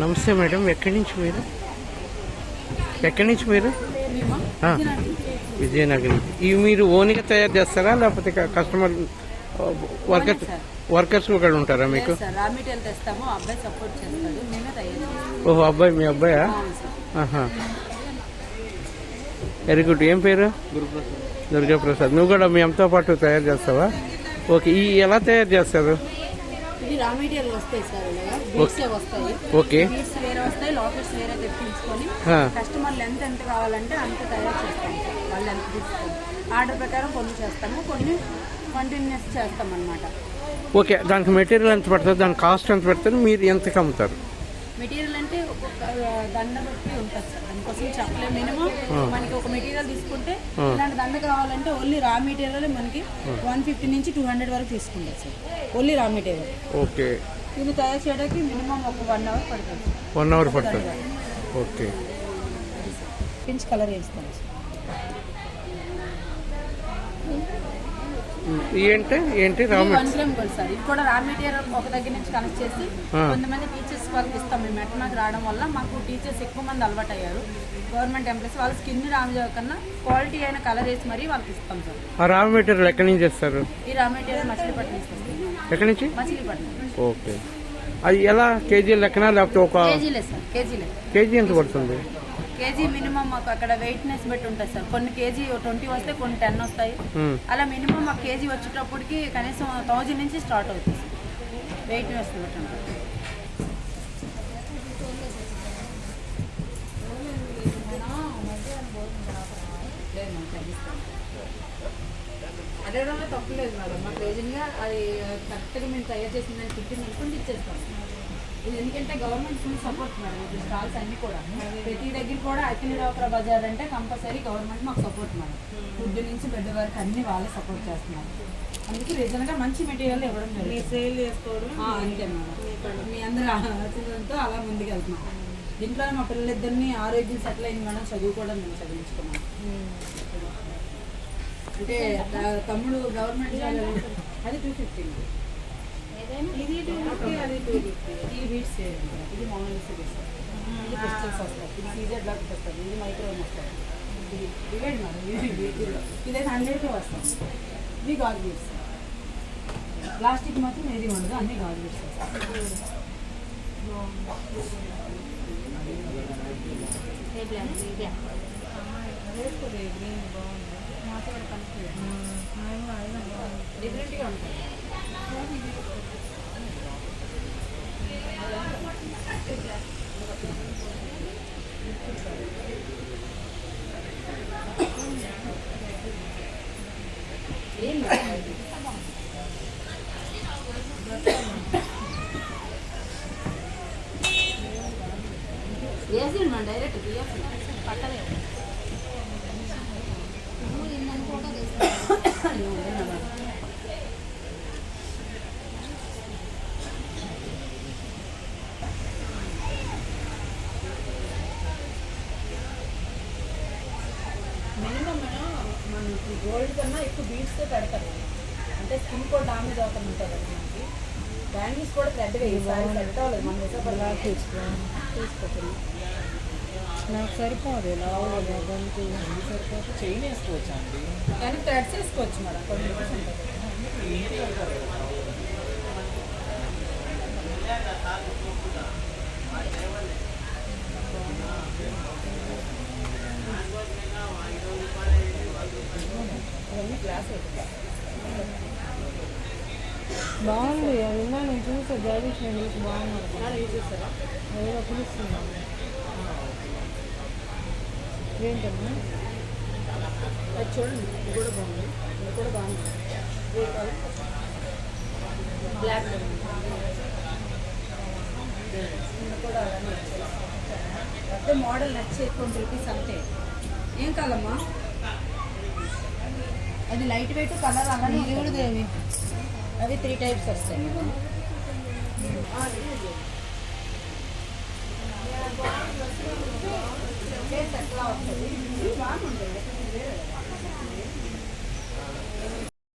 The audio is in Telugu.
నమస్తే మేడం ఎక్కడి నుంచి మీరు? ఎక్కడి నుంచి మీరు? విజయనగరం. ఇవి మీరు ఓన్గా తయారు చేస్తారా లేకపోతే కస్టమర్ వర్కర్స్ వర్కర్స్ కూడా ఉంటారా మీకు? ఓహో అబ్బాయి మీ అబ్బాయా? వెరీ గుడ్ ఏం పేరు? దుర్గాప్రసాద్. నువ్వు కూడా మీ అమ్మతో పాటు తయారు చేస్తావా? ఓకే ఈ ఎలా తయారు చేస్తారు? ఇవి రా మెటీరియల్ వస్తాయి సార్ ఇలాగా. బీట్స్ వస్తాయి. ఓకే. బీట్స్ వేరే వస్తాయి లాకెట్స్ వేరే తెప్పించుకొని. కస్టమర్లు ఎంత ఎంత కావాలంటే అంత తయారు చేస్తాం వాళ్ళు ఎంత ఆర్డర్ ప్రకారం కొన్ని చేస్తాము కొన్ని కంటిన్యూస్ చేస్తాం అనమాట ఓకే. దానికి మెటీరియల్ ఎంత పడుతుంది దాని కాస్ట్ ఎంత పడుతుంది మీరు ఎంతకు అమ్ముతారు? మెటీరియల్ అంటే ఒక్కొక్క దండ బట్టి ఉంటుంది సార్. దానికోసం చెప్పలేము మినిమం మనకి ఒక మెటీరియల్ తీసుకుంటే ఇలాంటి దండ కావాలంటే ఓన్లీ రా మెటీరియల్ మనకి వన్ ఫిఫ్టీ నుంచి టూ హండ్రెడ్ వరకు తీసుకుంటారు sir. Only raw material okay. ఇది తయారు చేయడానికి మినిమం ఒక వన్ అవర్ పడుతుంది. వన్ అవర్ పడుతుంది. ఓకే. పించ్ కలర్ వేస్తాం సార్. ఏంటి? ఏంటి? రా గోల్డ్ సార్ ఇది కూడా రా మెటీరియల్ ఒక దగ్గర నుంచి కనెక్ట్ చేసి. కొంతమంది టీచర్స్ వాళ్ళకి ఇస్తాం. మేము రావడం వల్ల మాకు టీచర్స్ ఎక్కువ మంది అలవాటు అయ్యారు. గవర్నమెంట్ ఎంప్లాయీస్ వాళ్ళ స్కిన్ రామజావ కన్నా క్వాలిటీ అయిన కలర్ వేసి మరీ వాళ్ళకి ఇస్తాం సార్ ఆ రా మెటీరియల్ ఎక్కడి నుంచి చేస్తారు? ఈ రా మెటీరియల్ మచిలీపట్నం ఇస్తాం ఎక్కడి నుంచి? మచిలీపట్నం. ఓకే. అది ఎలా? కేజీ లెక్కన? లేకపోతే ఒక కేజీ ఎంత పడుతుంది? కేజీ మినిమం మాకు అక్కడ వెయిట్నెస్ బట్టి ఉంటుంది సార్. కొన్ని కేజీ ట్వంటీ వస్తాయి కొన్ని టెన్ వస్తాయి. అలా మినిమం మాకు కేజీ వచ్చేటప్పటికి కనీసం థౌజండ్ నుంచి స్టార్ట్ అవుతుంది సార్. వెయిట్నెస్ బట్టి ఉంటుంది. అడగడంలో తప్పు లేదు మేడం. మాకు రీజన్గా అది కరెక్ట్గా మేము తయారు చేసిన దాన్ని ఫిఫ్టీన్ అనుకుంటే ఇచ్చేస్తాం. ఇది ఎందుకంటే గవర్నమెంట్ ఫుల్ సపోర్ట్ మేడం. ఇప్పుడు స్టాల్స్ అన్ని కూడా. ప్రతి దగ్గర కూడా అఖిల డాక్టర్ బజార్ అంటే కంపల్సరీ గవర్నమెంట్ మాకు సపోర్ట్ మేడం. ఫుడ్ నుంచి బెడ్ వరకు అన్ని వాళ్ళే సపోర్ట్ చేస్తున్నారు. అందుకే రీజన్గా మంచి మెటీరియల్ ఇవ్వడం సేల్ చేసుకోవడం అంతే మేడం. మీ అందరూ ఆశీర్వాదంతో అలా ముందుకు వెళ్తున్నాం దీంట్లో మా పిల్లలిద్దరిని ఆరోగ్యం సెటిల్ అయింది మేడం చదువు కూడా మేము చదివించుకున్నాం. అంటే తమ్ముడు గవర్నమెంట్ అది టూ ఫిఫ్టీ ఇది టూ ఇది బీట్స్ ఇది మామూలు సిరీస్ ఇది క్రిస్టల్స్ వస్తాయి ఇది సీజర్ బ్లాక్ వస్తుంది ఇది మైక్రోన్ వస్తుంది ఇది ఇవేంటి మేడం ఇది వీటిలో వస్తాం ఇది గాడ్ బీట్స్ ప్లాస్టిక్ మాత్రం ఏది ఉండదు అన్ని గాడ్ బీట్స్ వస్తాయి డిఫరెంట్గా ఉంటుంది మన డైరెక్ట్ తీయచ్చు పట్టలేదు మినిమం మనకి గోల్డ్ కన్నా ఎక్కువ బీట్స్తో పెడతారు అంటే స్కిన్ కూడా డామేజ్ అవుతుంది ఉంటుంది మనకి. బ్యాంగిల్స్ కూడా థ్రెడ్గా ఈసారి సెట్ అవ్వలేదు మన దగ్గర తీసుకోవాలి నాకు సరిపోదు లావు గొంతు సరిపోతే చైన్ వేసుకోవచ్చా అండి? కానీ థ్రెడ్స్ వేసుకోవచ్చు మేడం కొన్ని బాగుంది విన్నా నేను చూసా జగదీష్ నేను చూసి బాగున్నాడు. చాలా యూజ్ చేస్తారా? ఏదో పిలుస్తున్నాను ఏంటమ్మా అది చూడండి ఇది కూడా బాగుంది. ఇది కూడా బాగుంది. ఏ కలర్ బ్లాక్ కూడా. అంటే మోడల్ నచ్చే ట్వంటీ రూపీస్ అంతే. ఏం కాదమ్మా? అది లైట్ వెయిట్ కలర్ అలానే ఇది కూడా అవి త్రీ టైప్స్ వస్తాయి. I don't know.